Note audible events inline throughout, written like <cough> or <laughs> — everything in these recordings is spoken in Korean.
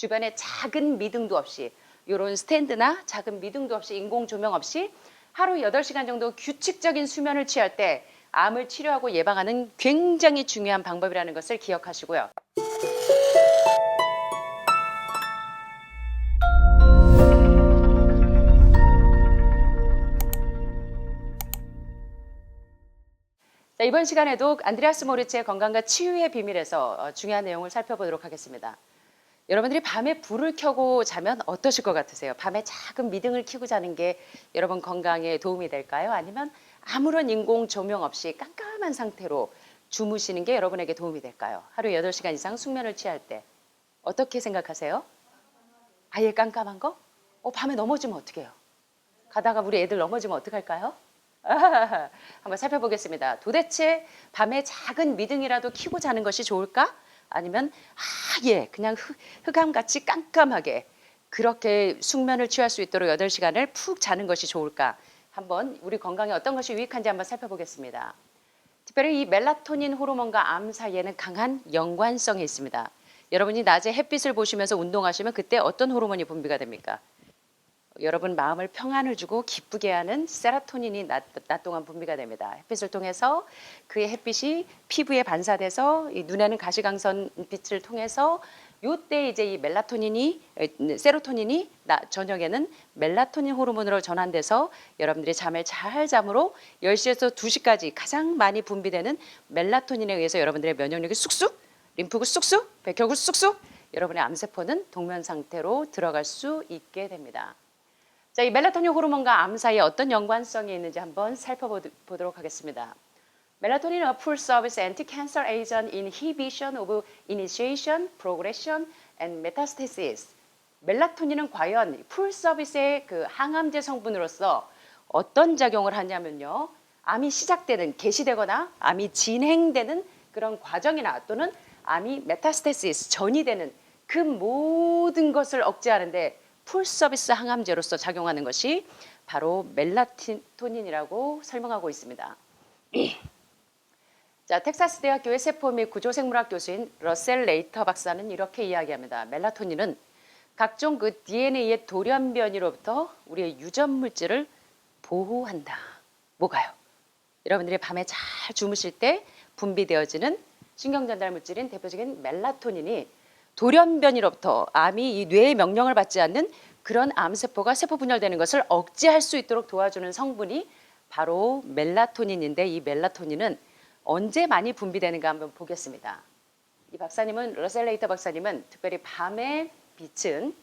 주변에 작은 미등도 없이 이런 스탠드나 작은 미등도 없이 인공 조명 없이 하루 8시간 정도 규칙적인 수면을 취할 때 암을 치료하고 예방하는 굉장히 중요한 방법이라는 것을 기억하시고요. 자, 이번 시간에도 안드레아스 모리츠의 건강과 치유의 비밀에서 어, 중요한 내용을 살펴보도록 하겠습니다. 여러분들이 밤에 불을 켜고 자면 어떠실 것 같으세요? 밤에 작은 미등을 켜고 자는 게 여러분 건강에 도움이 될까요? 아니면 아무런 인공 조명 없이 깜깜한 상태로 주무시는 게 여러분에게 도움이 될까요? 하루 8시간 이상 숙면을 취할 때 어떻게 생각하세요? 아예 깜깜한 거? 어, 밤에 넘어지면 어떡해요? 가다가 우리 애들 넘어지면 어떡할까요? <laughs> 한번 살펴보겠습니다. 도대체 밤에 작은 미등이라도 켜고 자는 것이 좋을까? 아니면 아예 그냥 흑, 흑암같이 깜깜하게 그렇게 숙면을 취할 수 있도록 8시간을 푹 자는 것이 좋을까? 한번 우리 건강에 어떤 것이 유익한지 한번 살펴보겠습니다. 특별히 이 멜라토닌 호르몬과 암 사이에는 강한 연관성이 있습니다. 여러분이 낮에 햇빛을 보시면서 운동하시면 그때 어떤 호르몬이 분비가 됩니까? 여러분 마음을 평안을 주고 기쁘게 하는 세라토닌이 낮, 낮 동안 분비가 됩니다. 햇빛을 통해서 그의 햇빛이 피부에 반사돼서 이 눈에는 가시광선 빛을 통해서 요때 이제 이 멜라토닌이 에, 세로토닌이 나, 저녁에는 멜라토닌 호르몬으로 전환돼서 여러분들이 잠을 잘 잠으로 10시에서 2시까지 가장 많이 분비되는 멜라토닌에 의해서 여러분들의 면역력이 쑥쑥 림프구 쑥쑥 백혈구 쑥쑥 여러분의 암세포는 동면 상태로 들어갈 수 있게 됩니다. 자, 이 멜라토닌 호르몬과 암 사이에 어떤 연관성이 있는지 한번 살펴보도록 하겠습니다. 멜라토닌 a full service anti-cancer agent inhibition of initiation, progression, and metastasis. 멜라토닌은 과연 풀 서비스의 그 항암제 성분으로서 어떤 작용을 하냐면요. 암이 시작되는 개시되거나 암이 진행되는 그런 과정이나 또는 암이 메타스테시스 전이 되는 그 모든 것을 억제하는데 풀 서비스 항암제로서 작용하는 것이 바로 멜라토닌이라고 설명하고 있습니다. <clears throat> 자, 텍사스 대학교의 세포 및 구조생물학 교수인 러셀 레이터 박사는 이렇게 이야기합니다. 멜라토닌은 각종 그 DNA의 돌연 변이로부터 우리의 유전 물질을 보호한다. 뭐가요? 여러분들이 밤에 잘 주무실 때 분비되어지는 신경 전달 물질인 대표적인 멜라토닌이 돌연변이로부터 암이 이 뇌의 명령을 받지 않는 그런 암세포가 세포 분열되는 것을 억제할 수 있도록 도와주는 성분이 바로 멜라토닌인데 이 멜라토닌은 언제 많이 분비되는가 한번 보겠습니다. 이 박사님은 러셀레이터 박사님은 특별히 밤의 빛은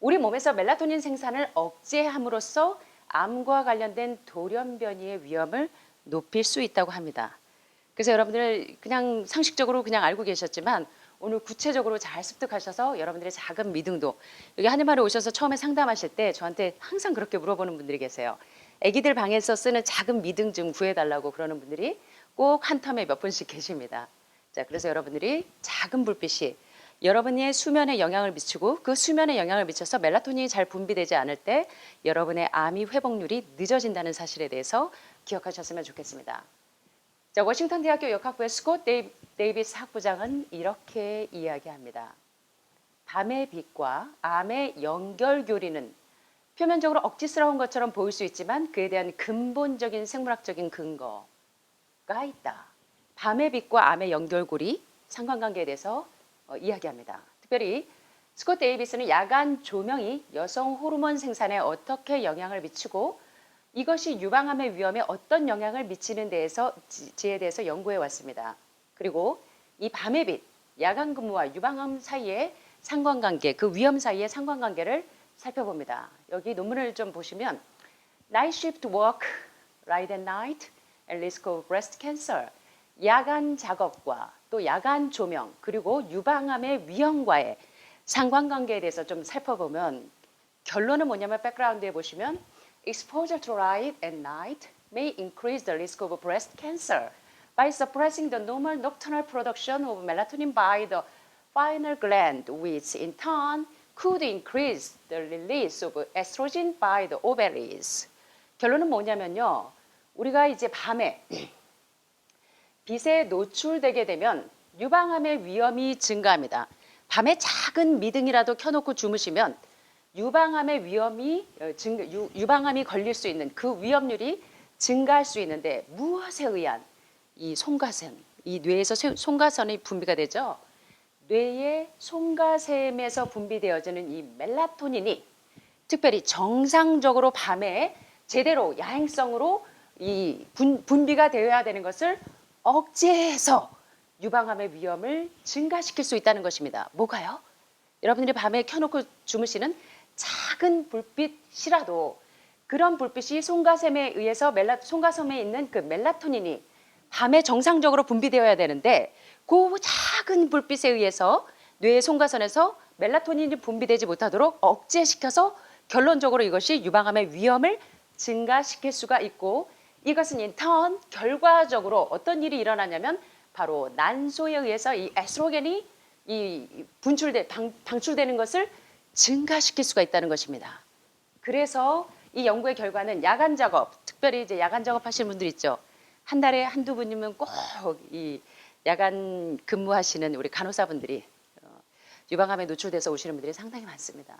우리 몸에서 멜라토닌 생산을 억제함으로써 암과 관련된 돌연변이의 위험을 높일 수 있다고 합니다. 그래서 여러분들 그냥 상식적으로 그냥 알고 계셨지만 오늘 구체적으로 잘 습득하셔서 여러분들의 작은 미등도 여기 한의마을에 오셔서 처음에 상담하실 때 저한테 항상 그렇게 물어보는 분들이 계세요. 아기들 방에서 쓰는 작은 미등 좀 구해달라고 그러는 분들이 꼭 한 텀에 몇 분씩 계십니다. 자, 그래서 여러분들이 작은 불빛이 여러분의 수면에 영향을 미치고 그 수면에 영향을 미쳐서 멜라토닌이 잘 분비되지 않을 때 여러분의 암이 회복률이 늦어진다는 사실에 대해서 기억하셨으면 좋겠습니다. 자, 워싱턴 대학교 역학부의 스콧 데이, 데이비스 학부장은 이렇게 이야기합니다. 밤의 빛과 암의 연결 교리는 표면적으로 억지스러운 것처럼 보일 수 있지만 그에 대한 근본적인 생물학적인 근거가 있다. 밤의 빛과 암의 연결고리 상관관계에 대해서 어, 이야기합니다. 특별히 스콧 데이비스는 야간 조명이 여성 호르몬 생산에 어떻게 영향을 미치고 이것이 유방암의 위험에 어떤 영향을 미치는 데에서 지에 대해서 연구해 왔습니다. 그리고 이 밤의 빛, 야간 근무와 유방암 사이의 상관관계, 그 위험 사이의 상관관계를 살펴봅니다. 여기 논문을 좀 보시면 Night shift work, right at night, and risk of breast cancer. 야간 작업과 또 야간 조명 그리고 유방암의 위험과의 상관관계에 대해서 좀 살펴보면 결론은 뭐냐면 백그라운드에 보시면 exposure to light at night may increase the risk of breast cancer by suppressing the normal nocturnal production of melatonin by the pineal gland, which in turn could increase the release of estrogen by the ovaries. 결론은 뭐냐면요. 우리가 이제 밤에 빛에 노출되게 되면 유방암의 위험이 증가합니다. 밤에 작은 미등이라도 켜놓고 주무시면 유방암의 위험이 어, 증, 유, 유방암이 걸릴 수 있는 그 위험률이 증가할 수 있는데 무엇에 의한 이 송가선, 이 뇌에서 세- 송가선이 분비가 되죠. 뇌의 송가샘에서 분비되어지는 이 멜라토닌이 특별히 정상적으로 밤에 제대로 야행성으로 이 분, 분비가 되어야 되는 것을 억제해서 유방암의 위험을 증가시킬 수 있다는 것입니다. 뭐가요? 여러분들이 밤에 켜놓고 주무시는 작은 불빛이라도 그런 불빛이 송가샘에 의해서 멜라, 송가섬에 있는 그 멜라토닌이 밤에 정상적으로 분비되어야 되는데 그 작은 불빛에 의해서 뇌의 송가선에서 멜라토닌이 분비되지 못하도록 억제시켜서 결론적으로 이것이 유방암의 위험을 증가시킬 수가 있고 이것은 인턴 결과적으로 어떤 일이 일어나냐면 바로 난소에 의해서 이 에스트로겐이 이 분출돼 방, 방출되는 것을 증가시킬 수가 있다는 것입니다. 그래서 이 연구의 결과는 야간 작업, 특별히 이제 야간 작업 하시는 분들 있죠. 한 달에 한두 분이면 꼭 이 야간 근무하시는 우리 간호사분들이 어, 유방암에 노출돼서 오시는 분들이 상당히 많습니다.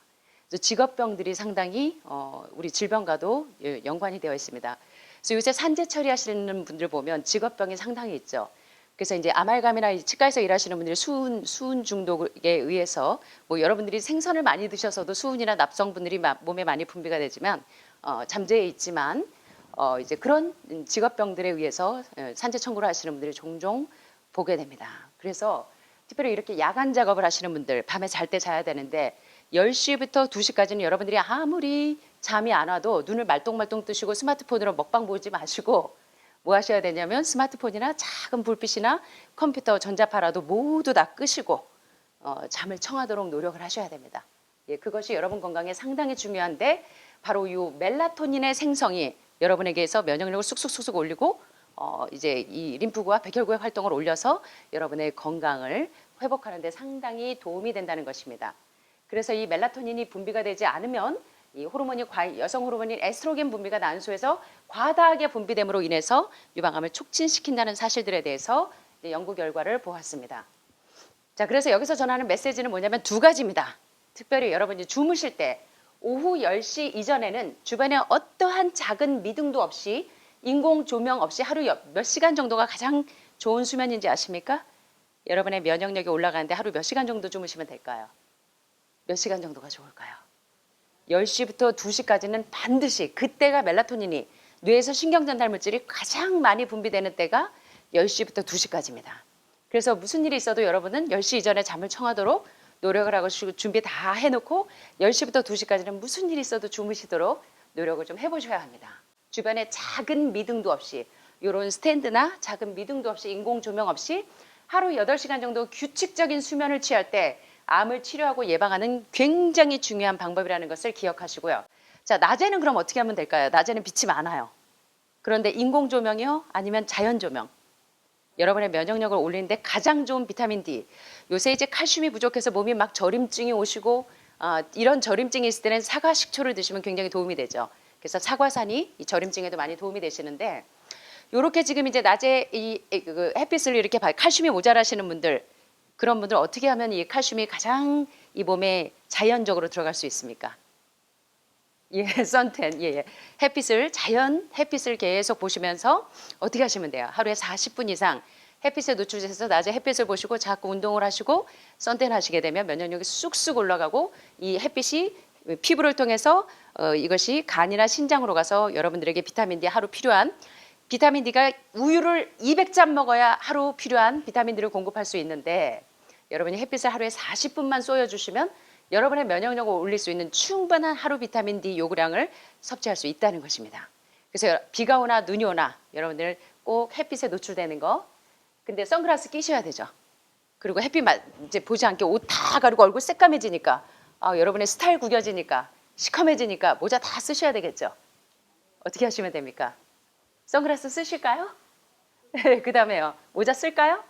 직업병들이 상당히 어, 우리 질병과도 예, 연관이 되어 있습니다. 그래서 요새 산재 처리하시는 분들 보면 직업병이 상당히 있죠. 그래서 이제 아말감이나 이 치과에서 일하시는 분들이 수은 수은 중독에 의해서 뭐 여러분들이 생선을 많이 드셔서도 수은이나 납성분들이 마- 몸에 많이 분비가 되지만 어, 잠재해 있지만 어, 이제 그런 직업병들에 의해서 어, 산재 청구를 하시는 분들이 종종 보게 됩니다. 그래서 특별히 이렇게 야간 작업을 하시는 분들 밤에 잘 때 자야 되는데 10시부터 2시까지는 여러분들이 아무리 잠이 안 와도 눈을 말똥말똥 뜨시고 스마트폰으로 먹방 보지 마시고 뭐 하셔야 되냐면 스마트폰이나 작은 불빛이나 컴퓨터 전자파라도 모두 다 끄시고 어, 잠을 청하도록 노력을 하셔야 됩니다. 예, 그것이 여러분 건강에 상당히 중요한데 바로 이 멜라토닌의 생성이 여러분에게서 면역력을 쑥쑥쑥쑥 올리고 어, 이제 이 림프구와 백혈구의 활동을 올려서 여러분의 건강을 회복하는 데 상당히 도움이 된다는 것입니다. 그래서 이 멜라토닌이 분비가 되지 않으면 이 호르몬이 과, 여성 호르몬인 에스트로겐 분비가 난소에서 과다하게 분비됨으로 인해서 유방암을 촉진시킨다는 사실들에 대해서 연구 결과를 보았습니다. 자, 그래서 여기서 전하는 메시지는 뭐냐면 두 가지입니다. 특별히 여러분이 주무실 때 오후 10시 이전에는 주변에 어떠한 작은 미등도 없이 인공 조명 없이 하루 여- 몇 시간 정도가 가장 좋은 수면인지 아십니까? 여러분의 면역력이 올라가는데 하루 몇 시간 정도 주무시면 될까요? 몇 시간 정도가 좋을까요? 10시부터 2시까지는 반드시 그때가 멜라토닌이 뇌에서 신경전달 물질이 가장 많이 분비되는 때가 10시부터 2시까지입니다. 그래서 무슨 일이 있어도 여러분은 10시 이전에 잠을 청하도록 노력을 하고 주- 준비 다 해놓고 10시부터 2시까지는 무슨 일이 있어도 주무시도록 노력을 좀 해보셔야 합니다. 주변에 작은 미등도 없이 이런 스탠드나 작은 미등도 없이 인공 조명 없이 하루 8시간 정도 규칙적인 수면을 취할 때 암을 치료하고 예방하는 굉장히 중요한 방법이라는 것을 기억하시고요. 자, 낮에는 그럼 어떻게 하면 될까요? 낮에는 빛이 많아요. 그런데 인공 조명이요? 아니면 자연 조명? 여러분의 면역력을 올리는데 가장 좋은 비타민 D. 요새 이제 칼슘이 부족해서 몸이 막 저림증이 오시고 아, 이런 저림증이 있을 때는 사과 식초를 드시면 굉장히 도움이 되죠. 그래서 사과산이 이 저림증에도 많이 도움이 되시는데 요렇게 지금 이제 낮에 이, 이- 그 햇빛을 이렇게 봐 칼슘이 모자라시는 분들 그런 분들 어떻게 하면 이 칼슘이 가장 이 몸에 자연적으로 들어갈 수 있습니까? 예, <laughs> 선텐, 예, 예. 햇빛을 자연 햇빛을 계속 보시면서 어떻게 하시면 돼요? 하루에 40분 이상 햇빛에 노출돼서 낮에 햇빛을 보시고 자꾸 운동을 하시고 선텐 하시게 되면 면역력이 쑥쑥 올라가고 이 햇빛이 피부를 통해서 어, 이것이 간이나 신장으로 가서 여러분들에게 비타민 D 하루 필요한 비타민 D가 우유를 200잔 먹어야 하루 필요한 비타민 D를 공급할 수 있는데 여러분이 햇빛을 하루에 40분만 쏘여주시면 여러분의 면역력을 올릴 수 있는 충분한 하루 비타민 D 요구량을 섭취할 수 있다는 것입니다. 그래서 비가 오나 눈이 오나 여러분들 꼭 햇빛에 노출되는 거 근데 선글라스 끼셔야 되죠. 그리고 햇빛 마- 이제 보지 않게 옷 다 가리고 얼굴 새까매지니까 아, 여러분의 스타일 구겨지니까 시커매지니까 모자 다 쓰셔야 되겠죠. 어떻게 하시면 됩니까? 선글라스 쓰실까요? <laughs> 그 다음에요. 모자 쓸까요?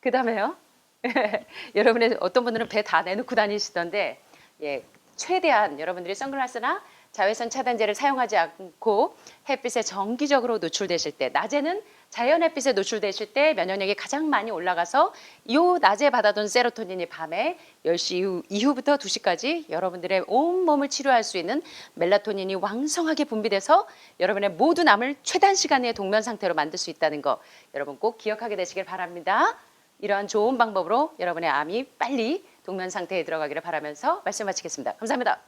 그 다음에요. <laughs> 여러분의 어떤 분들은 배 다 내놓고 다니시던데, 예, 최대한 여러분들이 선글라스나 자외선 차단제를 사용하지 않고 햇빛에 정기적으로 노출되실 때, 낮에는 자연 햇빛에 노출되실 때 면역력이 가장 많이 올라가서 요 낮에 받아둔 세로토닌이 밤에 10시 이후, 이후부터 2시까지 여러분들의 온 몸을 치료할 수 있는 멜라토닌이 왕성하게 분비돼서 여러분의 모든 암을 최단 시간에 동면 상태로 만들 수 있다는 거 여러분 꼭 기억하게 되시길 바랍니다. 이러한 좋은 방법으로 여러분의 암이 빨리 동면 상태에 들어가기를 바라면서 말씀 마치겠습니다. 감사합니다.